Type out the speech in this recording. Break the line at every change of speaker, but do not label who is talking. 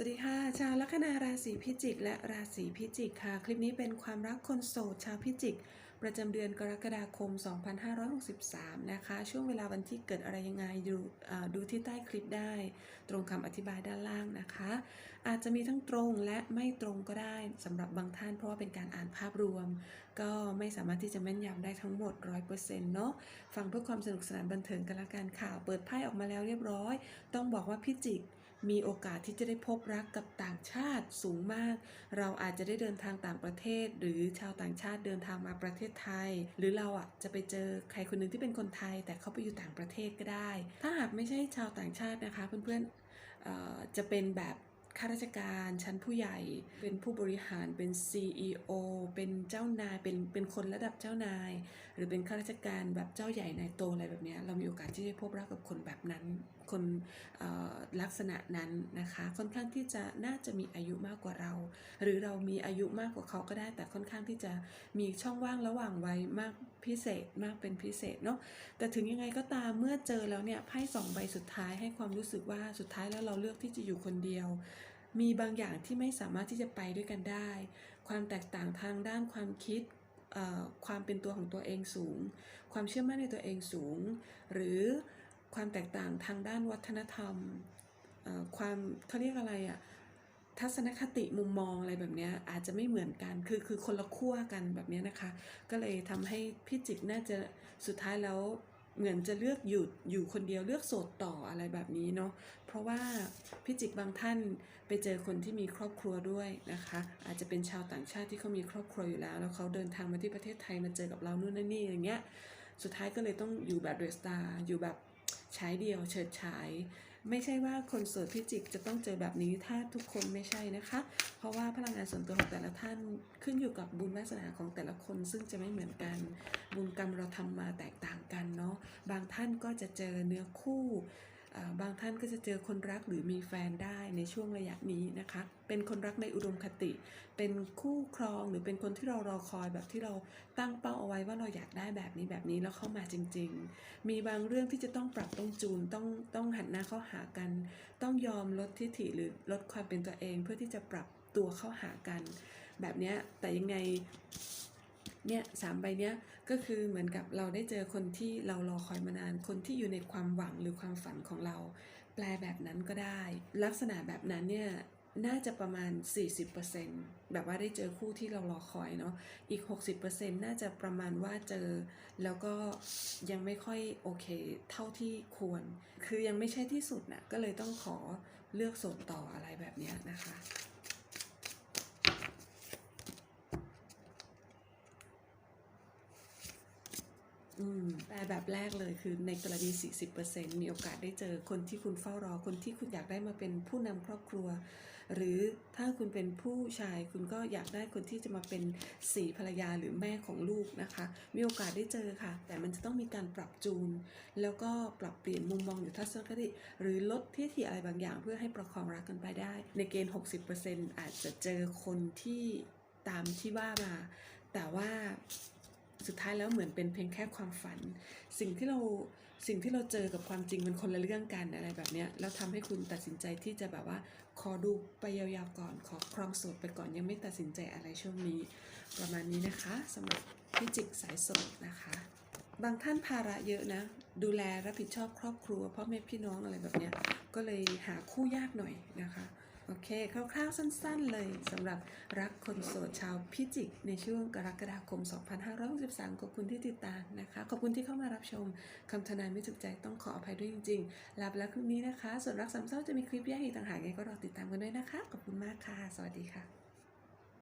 สวัสดีค่ะ ชาวลัคนาราศีพิจิก และราศีพิจิกค่ะ คลิปนี้เป็นความรักคนโสดชาวพิจิก ประจำเดือนกรกฎาคม 2563 นะคะ ช่วงเวลาวันที่เกิดอะไรยังไงดูดูที่ใต้คลิปได้ ตรงคำอธิบายด้านล่างนะคะ อาจจะมีทั้งตรงและไม่ตรงก็ได้สำหรับบางท่านเพราะว่าเป็นการอ่านภาพรวม ก็ไม่สามารถที่จะแม่นยำได้ทั้งหมด 100%เนาะฟังเพื่อความสนุกสนานบันเทิงกันละกันค่ะเปิดไพ่ออกมาแล้วเรียบร้อย ต้องบอกว่าพิจิก มีโอกาสที่จะได้พบรักกับต่างชาติสูงมาก เราอาจจะได้เดินทางต่างประเทศ หรือชาวต่างชาติเดินทางมาประเทศไทย หรือเราอะจะไปเจอใครคนหนึ่งที่เป็นคนไทย แต่เขาไปอยู่ต่างประเทศก็ได้ ถ้าหากไม่ใช่ชาวต่างชาตินะคะเพื่อนๆเอ่อจะเป็นแบบ ข้าราชการชั้นผู้ใหญ่ เป็นผู้บริหารเป็น CEO เป็นเจ้านายเป็นเป็นคนระดับเจ้านาย หรือเป็นข้าราชการแบบเจ้าใหญ่นายโตอะไรแบบเนี้ยเรามีโอกาสที่จะพบรักกับคนแบบนั้น คนลักษณะนั้นนะคะค่อนข้างที่จะน่าจะมีอายุมากกว่าเรา หรือเรามีอายุมากกว่าเขาก็ได้ แต่ค่อนข้างที่จะมีช่องว่างระหว่างวัยมากพิเศษมากเป็นพิเศษเนาะแต่ถึงยังไงก็ตามเมื่อเจอแล้วเนี่ยไพ่สองใบสุดท้ายให้ความรู้สึกว่าสุดท้ายแล้วเราเลือกที่จะอยู่คนเดียว มีบางอย่างที่ไม่สามารถที่จะไปด้วยกันได้ ความแตกต่างทางด้านความคิดเอ่อความเป็นตัวของตัวเองสูง ความเชื่อมั่นในตัวเองสูง หรือความแตกต่างทางด้านวัฒนธรรมเอ่อความเขาเรียกอะไรอะทัศนคติมุมมองอะไรแบบนี้อาจจะไม่เหมือนกัน คือคือคนละขั้วกันแบบนี้นะคะ ก็เลยทำให้พี่จิกน่าจะสุดท้ายแล้ว เหมือนจะเลือกหยุดอยู่คนเดียวเลือกโสดต่ออะไรแบบนี้เนาะเพราะว่าพิจิกบางท่านไปเจอคนที่มีครอบครัวด้วยนะคะ อาจจะเป็นชาวต่างชาติที่เขามีครอบครัวอยู่แล้ว แล้วเขาเดินทางมาที่ประเทศไทยมาเจอกับเรานู่นนั่นนี่อย่างเงี้ยสุดท้ายก็เลยต้องอยู่แบบเดสตาร์อยู่แบบฉายเดียวเฉิดฉายไม่ใช่ว่าคนโสดพิจิกจะต้องเจอแบบนี้ถ้าทุกคนไม่ใช่นะคะ เพราะว่าพลังงานส่วนตัวของแต่ละท่านขึ้นอยู่กับบุญวาสนาของแต่ละคนซึ่งจะไม่เหมือนกัน บุญกรรมเราทำมาแตกต่างกันเนาะ บางท่านก็จะเจอเนื้อคู่ บางท่านก็จะเจอคนรักหรือมีแฟนได้ในช่วงระยะนี้นะคะ เป็นคนรักในอุดมคติ เป็นคู่ครองหรือเป็นคนที่เรารอคอยแบบที่เราตั้งเป้าเอาไว้ว่าเราอยากได้แบบนี้แบบนี้แล้วเข้ามาจริง ๆ มีบางเรื่องที่จะต้องปรับต้องจูนต้องต้องหันหน้าเข้าหากัน ต้องยอมลดทิฐิหรือลดความเป็นตัวเอง เพื่อที่จะปรับตัวเข้าหากัน แบบนี้แต่ยังไง เนี่ยสามใบเนี้ยก็คือเหมือนกับเราได้เจอคนที่เรารอคอยมานาน คนที่อยู่ในความหวังหรือความฝันของเรา แปลแบบนั้นก็ได้ ลักษณะแบบนั้นเนี่ยน่าจะประมาณ 40%แบบว่าได้เจอคู่ที่เรารอคอยเนาะ อีก 60%น่าจะประมาณว่าเจอ แล้วก็ยังไม่ค่อยโอเคเท่าที่ควร คือยังไม่ใช่ที่สุดนะก็เลยต้องขอเลือกโสดต่ออะไรแบบนี้นะคะ แต่แบบแรกเลยคือในกรณี 40%มีโอกาสได้เจอคนที่คุณเฝ้ารอ คนที่คุณอยากได้มาเป็นผู้นำครอบครัว หรือถ้าคุณเป็นผู้ชายคุณก็อยากได้คนที่จะมาเป็นสีภรรยาหรือแม่ของลูกนะคะ มีโอกาสได้เจอค่ะ แต่มันจะต้องมีการปรับจูน แล้วก็ปรับเปลี่ยนมุมมองหรือทัศนคติหรือลดทิฐิอะไรบางอย่าง เพื่อให้ประคองรักกันไปได้ ในเกณฑ์ 60%อาจจะเจอคนที่ตามที่ว่ามา แต่ว่า สุดท้ายแล้วเหมือนเป็นเพียงแค่ความฝัน สิ่งที่เราสิ่งที่เราเจอกับความจริงมันคนละเรื่องกันอะไรแบบเนี้ยแล้วทำให้คุณตัดสินใจที่จะแบบว่า ขอดูไปยาวๆก่อน ขอครองโสดไปก่อนยังไม่ตัดสินใจอะไรช่วงนี้ ประมาณนี้นะคะสำหรับพิจิกสายโสดนะคะ บางท่านภาระเยอะนะ ดูแลรับผิดชอบครอบครัวพ่อแม่พี่น้องอะไรแบบเนี้ยก็เลยหาคู่ยากหน่อยนะคะ โอเค คร่าวๆ สั้น ๆ เลยสำหรับรักคนโสดชาวพิจิก ในช่วงกรกฎาคม 2563 ขอบคุณที่ติดตามนะคะ ขอบคุณที่เข้ามารับชมคำทนายไม่ถูกใจต้องขออภัยด้วยจริงๆลาไปแล้วคลิปนี้นะคะ ส่วนรักสามเศร้าจะมีคลิปแยกอีกต่างหากไงก็รอติดตามกันด้วยนะคะ ขอบคุณมากค่ะ สวัสดีค่ะ